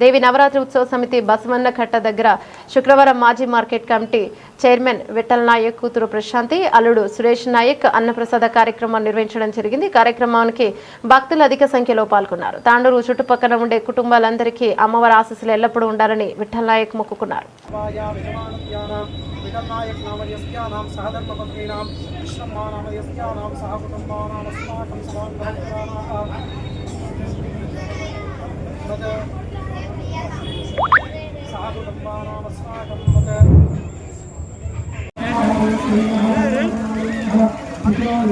దేవి నవరాత్రి ఉత్సవ సమితి బసవన్న ఘట్ట దగ్గర శుక్రవారం మాజీ market committee chairman Vithal Naik కూతురు ప్రశాంతి అల్లుడు సురేష్ నాయక్ అన్నప్రసాద కార్యక్రమం నిర్వహించడం జరిగింది. కార్యక్రమానికి భక్తులు అధిక సంఖ్యలో పాల్గొన్నారు. తాండూరు చుట్టుపక్కల ఉండే కుటుంబాలందరికీ అమ్మవారి ఆశీస్సులు ఎల్లప్పుడూ ఉండాలని విఠల్ నాయక్ మొక్కుకున్నారు. అక్కడ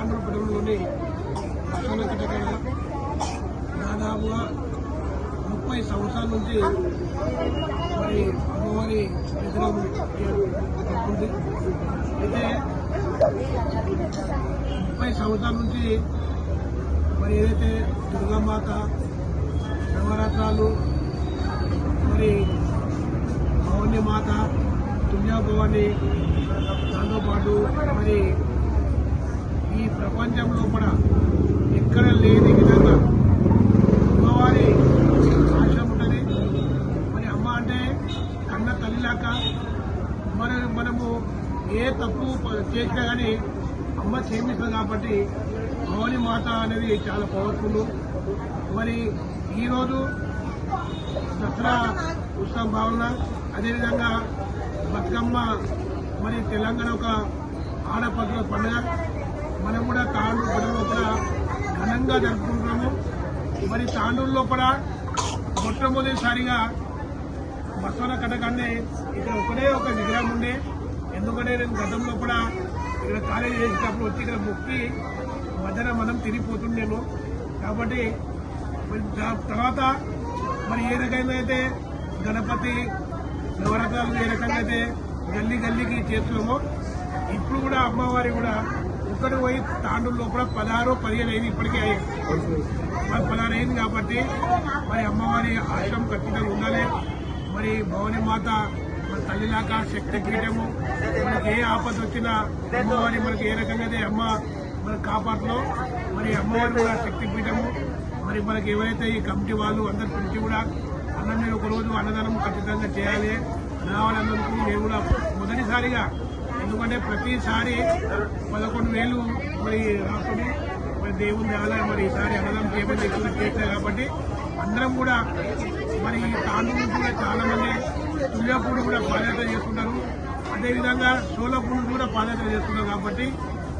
ఆంధ్రప్రదేశ్లోని పట్టణకటగా దాదాపుగా ముప్పై సంవత్సరాల నుంచి మరి అమ్మవారి విగ్రహం పడుతుంది అయితే ముప్పై సంవత్సరాల నుంచి మరి ఏదైతే దుర్గామాత నవరాత్రాలు మరి భవానీ మాత తుల్యాభవాని దాంతోపాటు మరి లేక మన మనము ఏ తప్పు చేసినా కానీ అమ్మ క్షేమిస్తుంది కాబట్టి భవాని మాత అనేది చాలా పవర్ఫుల్ మరి ఈరోజు దసరా ఉత్సవం భావన అదేవిధంగా బతుకమ్మ మరి తెలంగాణ ఒక ఆడపడుల పండుగ. మనం కూడా తాండూ పండుగ కూడా ఘనంగా జరుపుకుంటున్నాము. మరి తాండూరు లోపల మొట్టమొదటిసారిగా బసవన కథకందే ఇక్కడ ఒకటే ఒక విగ్రహం ఉండే. ఎందుకంటే నేను గతంలో కూడా ఇక్కడ కాలేజీ చేసేటప్పుడు వచ్చి ఇక్కడ మొక్కి మధ్యన మనం తిరిగిపోతుండేను. కాబట్టి తర్వాత మరి ఏ రకంగా అయితే గణపతి నవరత్నాలు ఏ రకంగా అయితే గల్లీ గల్లీకి చేస్తున్నామో ఇప్పుడు కూడా అమ్మవారి కూడా ఒకటి పోయి తాండూ లోపల పదహారు పదిహేను అయింది ఇప్పటికే అయ్యాయి పదహారు అయింది కాబట్టి మరి అమ్మవారి ఆశ్రమం ఖచ్చితంగా ఉండాలి. మరి భవాని మాత మన తల్లిలాగా శక్తి క్రీడము మనకి ఏ ఆపద వచ్చినా అమ్మవారి మనకి ఏ రకంగా అమ్మ మన కాపాడులో మరి అమ్మవారి కూడా శక్తి పీఠము మరి మనకి ఏవైతే ఈ కమిటీ వాళ్ళు అందరి పిలిచి కూడా అన్న మీరు ఒకరోజు అన్నదానం ఖచ్చితంగా చేయాలి. రావాలన్నందుకు నేను కూడా మొదటిసారిగా ఎందుకంటే ప్రతిసారి పదకొండు వేలు మరి రాకుండా దేవుని దేవాల మరి ఈసారి అన్నదం పేమెంట్ ఎక్కువ చేశారు కాబట్టి అందరం కూడా మరి తాండూరు కూడా చాలా మంది తుల్యాపూడి కూడా పాదయాత్ర చేస్తున్నారు అదేవిధంగా షోలాపూడి కూడా పాదయాత్ర చేస్తున్నారు కాబట్టి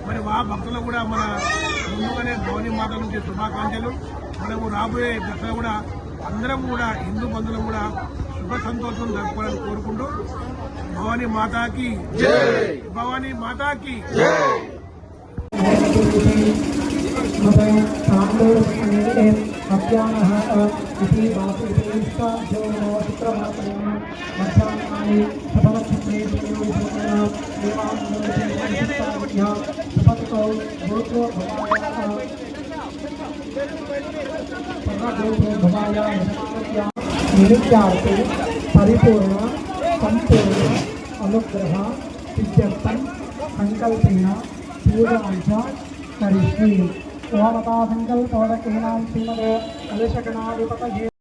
మరి మా భక్తులు కూడా మన ముందుగానే భవని మాత నుంచి శుభాకాంక్షలు. మనము రాబోయే దశ కూడా అందరం కూడా హిందూ బంధువులు కూడా శుభ సంతోషం జరుపుకోవాలని కోరుకుంటూ భవానీ మాతాకి భవానీ మాతాకి कृपया ताण्डोरसमीपे मध्याह्नः इति वासुदेवचित्रमात्रं मध्याह्नानि सफलक्षेत्रे सफलकौ भूतो भवाया निरुद्यार्थे परिपूर्ण सम्पूर्ण अनुग्रह सिद्ध्यर्थं सङ्कल्पेन पूर्वांश ఓమతా సంకల్పోదకీనాం శ్రీమద్ అలిషగణాధిపత